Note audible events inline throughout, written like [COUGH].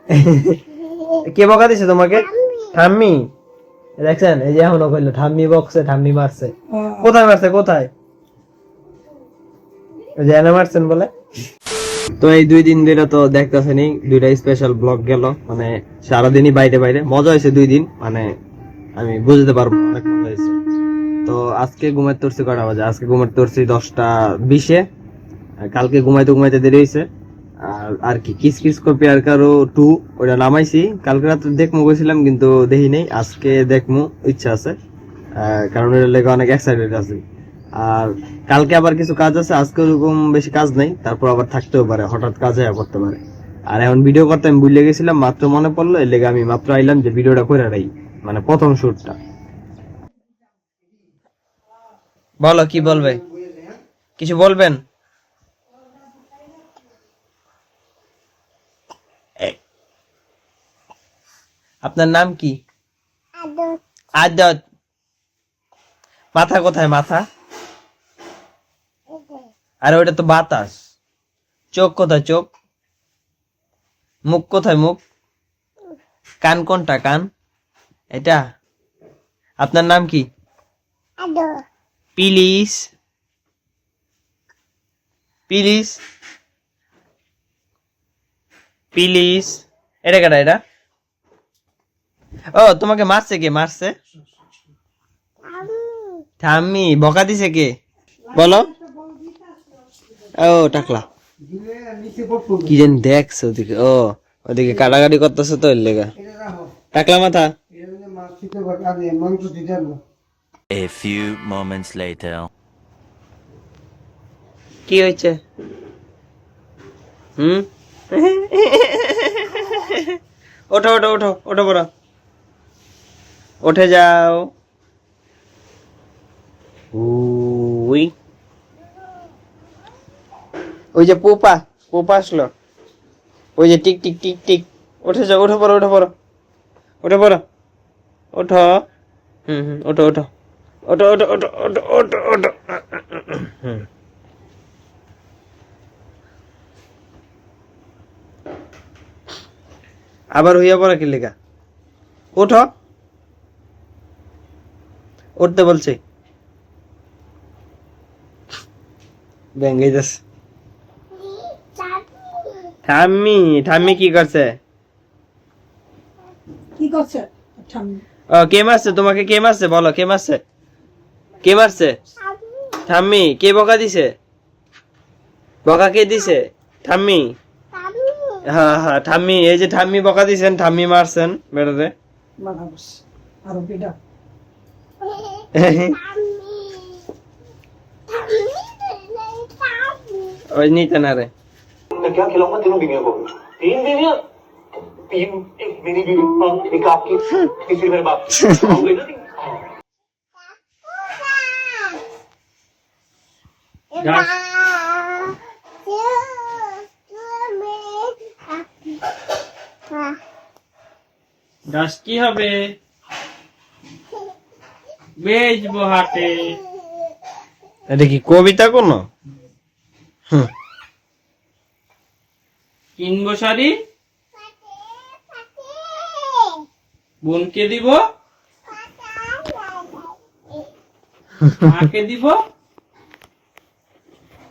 [LAUGHS] কে বকা দিছে তোমাকে? ঠাম্মি। দেখছেন এই যে এখনও কইলো ঠাম্মি বকছে ঠাম্মি মারছে। কোথায় মারছে কোথায়? যে এনে মারছেন বলে। তো এই দুই দিন ধরে তো দেখতেছেনি দুইটা স্পেশাল ব্লগ গেল। মানে সারাদিনই বাইরে বাইরে। মজা হয়েছে দুই দিন মানে আমি বুঝতে পারব অনেক মজা হয়েছে। তো আজকে ঘুমাইতে তোরছি কটা বাজে? আজকে ঘুমাইতে তোরছি দশটা বিশে। কালকে ঘুমাইতে ঘুমাইতে দেরি হয়েছে। আর কি কিস কিস কপি আর কারও টু ওটা নামাইছি। কালকে রাত্রে দেখমু গেছিলাম কিন্তু দেখি নেই। আজকে দেখমু, ইচ্ছা আছে। কারণ ওটা লেগে অনেক এক্সাইটেড আছে। আর কালকে আবার কিছু কাজ আছে, আজকে ওরকম বেশি কাজ নেই। তারপর আবার থাকতেও পারে, হঠাৎ কাজ হয়ে পড়তে পারে। আর এখন ভিডিও করতে আমি ভুলে গেছিলাম, মাত্র মনে পড়ল, এর লেগে আমি মাত্র আইলাম যে ভিডিওটা করে রাই মানে প্রথম শুটটা বলো, কি বলবে? কিছু বলবেন? আপনার নাম কি? আদত। মাথা কোথায় মাথা? আর ওটা তো বাতাস। চোখ কোথায় চোখ? মুখ কোথায় মুখ? কান কোনটা কান? এটা। আপনার নাম কি? পিলিস। পিলিস। পিলিস। এটা কেটা এটা? ও তোমাকে মারছে কে? মারছে? ঠাম্মি বকা দিছে কে? বলো। ও টাকলা। কি জানি দেখছ ওদিকে। ও ওদিকে কাটাকাটি করতেছে তো লেগা। টাকলা মাথা। A few moments later. কি হয়েছে? হুম? ওঠো ওঠো ওঠো ওঠো বড় উঠে যাও। উই। ওই যে পোপা পোপা আসলো। ওই যে টিক টিক টিক টিক। উঠে যাও ওঠো পড়ো ওঠো পড়ো। ওঠো পড়ো। ওঠো হুম হুম। ওঠো ওঠো ওঠো ওঠো ওঠো ওঠো ওঠো ওঠো হুম। আবার হইয়া পড়া কি লেখা ওঠো উঠতে বলছে। যাচ্ছে। ঠাম্মি ঠাম্মি কি করছে? কি করছে? ঠাম্মি। ও কে মারছে? তোমাকে কে মারছে? বলো কে মারছে? কে মারছে? ঠাম্মি কে বকা দিছে? বকা কে দিছে? ঠাম্মি। হ্যাঁ হ্যাঁ ঠাম্মি এই যে ঠাম্মি বকা দিছেন ঠাম্মি মারছেন বেড়াতে আরও পিঠা ওই নিতে না রে मैं क्या खिलाऊंगा तीनों बीवियों को तीन बीवियां तीन एक मेरी बीवी हाँ, एक आपकी तीसरी मेरे बाप की। हो गई ना तीन? हाँ। গাছ কি হবে বেচবো হাটে এটা কি কবিতা কোন? কিনবো শাড়ি? বোনকে দিব? মাকে দিব?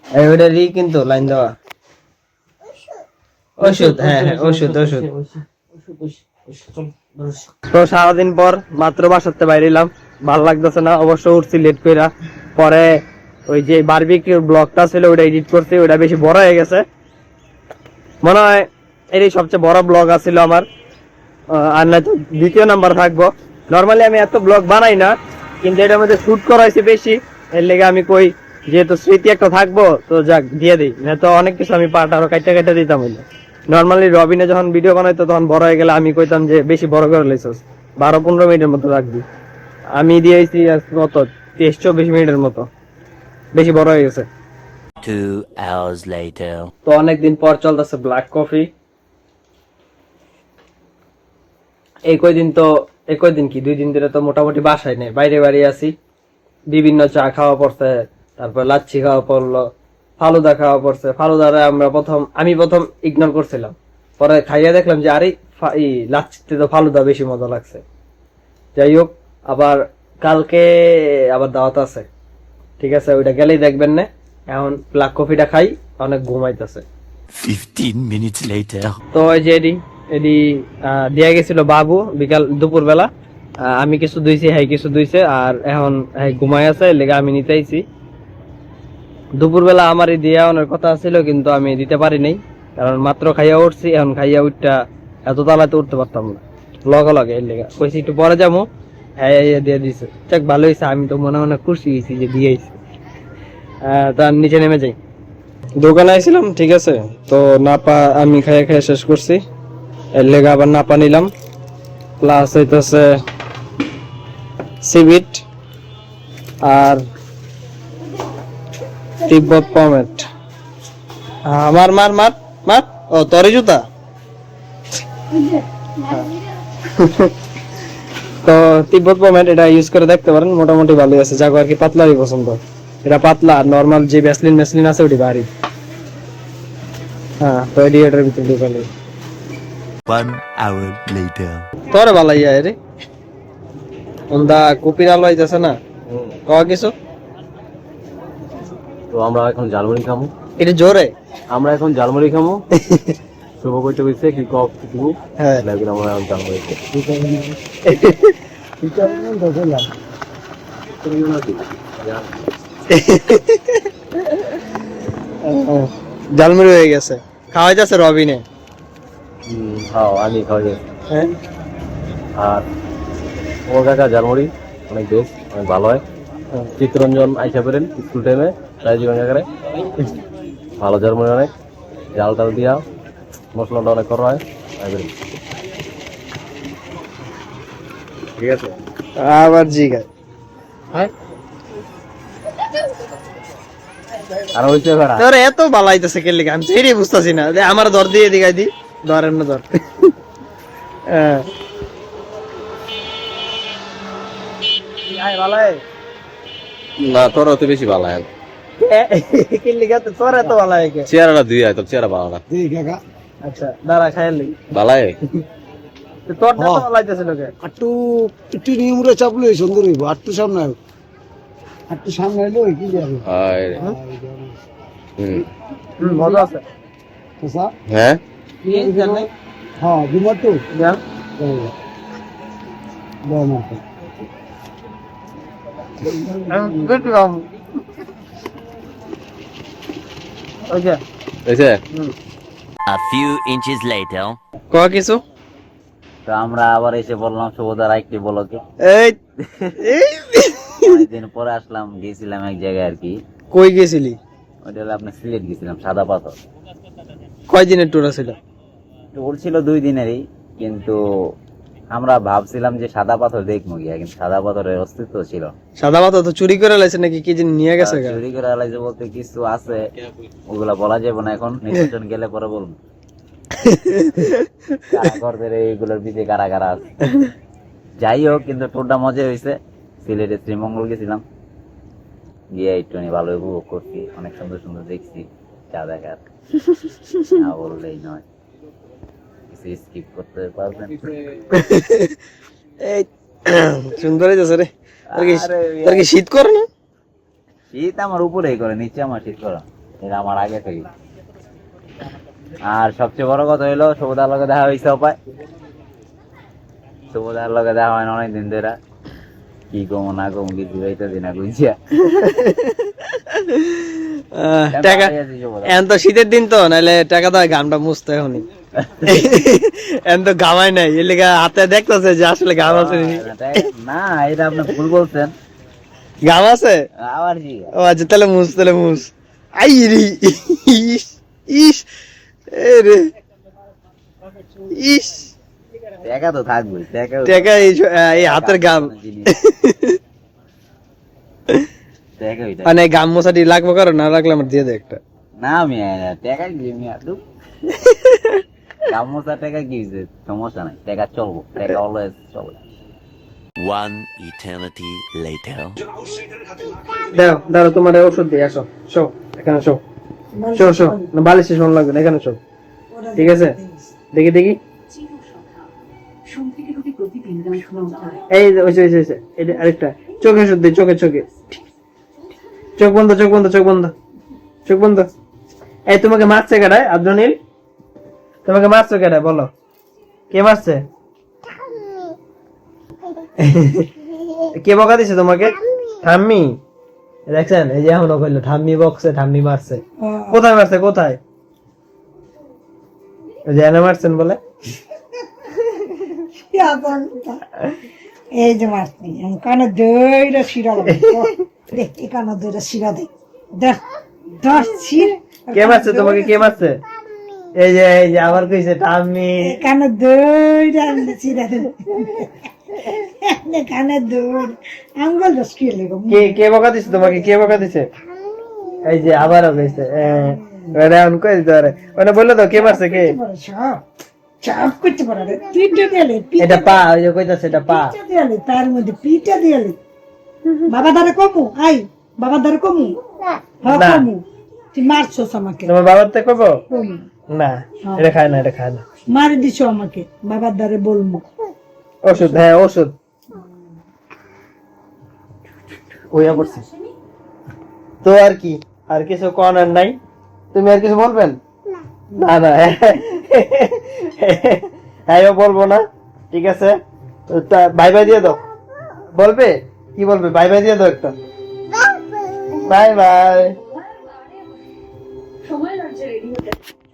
এই ওটা রি কিন্তু লাইন দেওয়া। ওষুধ হ্যাঁ হ্যাঁ ওষুধ ওষুধ। তো সারাদিন পর মাত্র বাসাতে বাইরে এলাম। ভালো লাগতেছে না, অবশ্য উঠছি লেট কইরা। পরে ওই যে বারবিকিউর ব্লগটা ছিল ওটা এডিট করছি ওটা বেশি বড় হয়ে গেছে। মনে হয় এটাই সবচেয়ে বড় ব্লগ আছিল আমার। আর না তো দ্বিতীয় নাম্বার থাকব। নর্মালি আমি এত ব্লগ বানাই না, কিন্তু এটার মধ্যে শুট করা হয়েছে বেশি। এর লেগে আমি কই, যেহেতু স্মৃতি একটা থাকব, তো যাক, দিয়ে দিই। না তো অনেক কিছু আমি পার্ট আরও কাইটা কাইটা দিতাম হইল। নর্মালি রবিনে যখন ভিডিও বানাইতো তখন বড় হয়ে গেলে আমি কইতাম যে বেশি বড় করে লাইছস। বারো পনেরো মিনিটের মতো রাখবি আমি দিয়েছি কত? তেইশ চব্বিশ মিনিটের মতো। বেশি বড় হয়ে গেছে. তো অনেকদিন পর চলতেছে ব্ল্যাক কফি এই কয়দিন তো এই কয়দিন কি? দুই দিন ধরে তো মোটামুটি বাসায় নেই। বাইরে বাড়ি আছি। বিভিন্ন চা খাওয়া পড়ছে। তারপর লাচ্ছি খাওয়া পড়ল। ফালুদা খাওয়া পড়ছে। ফালুদারে আমরা প্রথম আমি প্রথম ইগনোর করছিলাম। পরে খাইয়া দেখলাম যে আরে লাচ্ছিতে তো ফালুদা বেশি মজা লাগছে। যাই হোক আবার কালকে আবার দাওয়াত আছে। ঠিক আছে ওইটা গেলেই দেখবেন না। এখন ব্ল্যাক কফিটা খাই অনেক ঘুমাইতেছে। 15 minutes later. তো ওই যে এডি এডি দিয়া গেছিল বাবু বিকাল দুপুর বেলা আমি কিছু দুইছি হ্যাঁ কিছু দুইছে আর এখন হ্যাঁ ঘুমাই আছে লেগে আমি নিতে আইছি। দুপুর বেলা আমারই দিয়া অনেক কথা ছিল কিন্তু আমি দিতে পারি নাই। কারণ মাত্র খাইয়া উঠছি এখন খাইয়া উঠটা এত তালাতে উঠতে পারতাম না। লগে লগে এর লেগে। কইছি একটু পরে যাব। হ্যাঁ দিয়ে দিছে। যাক ভালো হয়েছে আমি তো মনে মনে খুশি হয়েছি যে দিয়েছি তার নিচে নেমে যাই। দোকানে আইছিলাম ঠিক আছে। তো নাপা আমি খাইয়ে খাইয়ে শেষ করছি। এর লেগে আবার নাপা নিলাম। প্লাস হইতেছে সিবিট আর তিব্বত পমেট আমার মার মার মার ও তরি জুতা? [LAUGHS] তো তিব্বত পমেট এটা ইউজ করে দেখতে পারেন মোটামুটি ভালোই আছে। যাগো আর কি পাতলারই পছন্দ। এটা পাতলা আর নর্মাল যে ভ্যাসলিন ম্যাসলিন আছে ওটি ভারী। হ্যাঁ তো এটি এটার ভিতরে ঢুকালে One hour ভালো রে। ওন্দা কপির আলো আইতাছে না? কওয়া কিছু? তো আমরা এখন জালমুড়ি খামু। এটা জোরে? আমরা এখন জালমুড়ি খামু। [LAUGHS] শুভ করতে বলছে কি কপ কিছু হ্যাঁ। লাগবে আমরা জালমুড়ি হয়ে গেছে। খাওয়া যাচ্ছে রবিনে। হ্যাঁ আমি খাওয়া যাই হ্যাঁ। আর ও কাকা জালমুড়ি অনেক বেশ অনেক ভালো হয়। হ্যাঁ। চিত্তরঞ্জন আইসা পেরেন স্কুল টাইমে রাজীব কাকারে। ভালো জালমুড়ি অনেক। জাল টাল দিয়া মশলাটা অনেক করা হয় ঠিক আছে? আবার জিগা। আর তোর এত ভালো আইতাছে কে আমি সেটাই বুঝতেছি না। যে আমার ধর দিয়ে দিগাই দি। ধর [LAUGHS] হ্যাঁ। আয় আয় না তোর অত বেশি ভালো হয় কে তোর এত ভালো আয় কে? চেহারাটা দুই হয় তোর চেহারা ভালো না। আচ্ছা দাঁড়া খাইলি ভালো হয় তোর তো ভালো আইতাছে লোকে একটু একটু নিয়মরে চাপলে সুন্দর হইব। আর সামনে আয়। আর সামনে এলে কি যাবে হয় হুম। হুম মজা আছে। কোসা হ্যাঁ? হ্যাঁ দিমার তো। জান দাও মাথা গুড কম ওকে হয়েছে A few inches later. কয় কিছু? তো আমরা আবার এসে বললাম শুভদার একটি বলকে। অনেকদিন পরে আসলাম গেছিলাম এক জায়গায় আর কি। কই গেছিলি? ওইটা হলো আপনার সিলেট গেছিলাম সাদা পাথর। কয় দিনের ট্যুর ছিল? ট্যুর ছিল দুই দিনেরই কিন্তু আমরা ভাবছিলাম যে সাদা পাথর দেখব গিয়া কিন্তু সাদা পাথরের অস্তিত্ব ছিল। সাদা পাথর তো চুরি করে লাইছে নাকি কি জিনিস নিয়ে গেছে চুরি করে আলাইছে বলতে কিছু আছে ওগুলা বলা যাবে না এখন নির্বাচন গেলে পরে বলব। [LAUGHS] কারাগরদের এইগুলোর পিছিয়ে কারা কারা আছে? যাই হোক কিন্তু ট্যুরটা মজা হয়েছে সিলেটে শ্রীমঙ্গল গেছিলাম। গিয়ে একটু ভালো উপভোগ করছি অনেক সুন্দর সুন্দর দেখছি যা দেখার। [LAUGHS] না বললেই নয়। কিছু স্কিপ করতে পারবেন। এই সুন্দর হয়েছে রে তোর কি শীত করে না? শীত আমার উপরেই করে নিচে আমার শীত করে। এটা আমার আগে থেকে। আর সবচেয়ে বড় কথা হইল সবুদার লগে দেখা হয়েছে অপায়। সবুদার লগে দেখা হয় না অনেকদিন ধরে। কি কম না কম কিছু হইতে দিন আহ, টাকা এখন তো শীতের দিন তো নাহলে টাকা তো গামটা মুছতে এখনই এখন তো গামাই নাই এর লেগে হাতে দেখতেছে যে আসলে গাম আছে না এটা আপনি ভুল বলছেন। গাম আছে? আবার কি ও আচ্ছা তাহলে মুছ তাহলে মুছ। আই রে ইস ইস এ রে। ইস। টাকা তো থাকবে টাকা টাকা এই এই হাতের গাম [LAUGHS] টাকা মানে গাম মশাটি লাগবো কারও? না লাগলে আমার দিয়ে দে একটা। না আমি টাকা কি আমি আদু [LAUGHS] গামোচা টাকা কি হইছে? সমস্যা নাই। টাকা চলবো। টাকা অলওয়েজ চলবে। One eternity later. দাও দাঁড়ো তোমার ওষুধ দিয়ে আসো শো এখানে শো। শো শো না বালিশে শোন লাগবে না এখানে শো। ঠিক আছে? দেখি দেখি। এই এটা আরেকটা। চোখে শুদ্ধ চোখে চোখে। চোখ বন্ধ চোখ বন্ধ চোখ বন্ধ চোখ বন্ধ। এই তোমাকে মারছে কেডায় আব্দুল তোমাকে মারছে কেডায় বলো। কে মারছে? কে বকা দিছে তোমাকে? ঠাম্মি। দেখছেন? এই যে এখনও কইলো ঠাম্মি বকছে ঠাম্মি মারছে। কোথায় মারছে? কোথায়? ওই যে এনে মারছেন বলে। এই যে মারছি কানে দইরা শিরা লাগে [LAUGHS] দেখ এই কানে দইরা শিরা দেখ দশ শির কে মারছে তোমাকে কে মারছে এই যে এই যে আবার কইছে ঠাম্মি। কানে আমি শিরা দে। কানে দই। আঙ্গুল দশ কি লেগো কে কে বকা দিছে তোমাকে? কে বকা দিছে? এই যে কইছে এটা অন কই পারে? মানে বলল তো কে মারছে কে? সব করতে পারে রে। পিঠে দিয়ালে এটা পা ওই যে কইতাছে এটা পা। পিঠা দিয়ালে তার মধ্যে পিঠা দিয়ালে [LAUGHS] বাবা দারে কমু আই বাবা দারে কমু? হ্যাঁ কমু। তুই মারছস আমাকে। তোমার বাবার তে কমু? না এটা খায় না এটা খায় না। মারি দিছো আমাকে বাবার দ্বারে বলব ওষুধ হ্যাঁ ওষুধ। ওইয়া করছি তো আর কি আর কিছু করার নাই। তুমি আর কিছু বলবেন? না। না হ্যাঁ বলব না ঠিক আছে? তা বাই বাই দিয়ে দাও। বলবে? কি বলবে? বাই বাই দিয়ে দাও একটা। Bye bye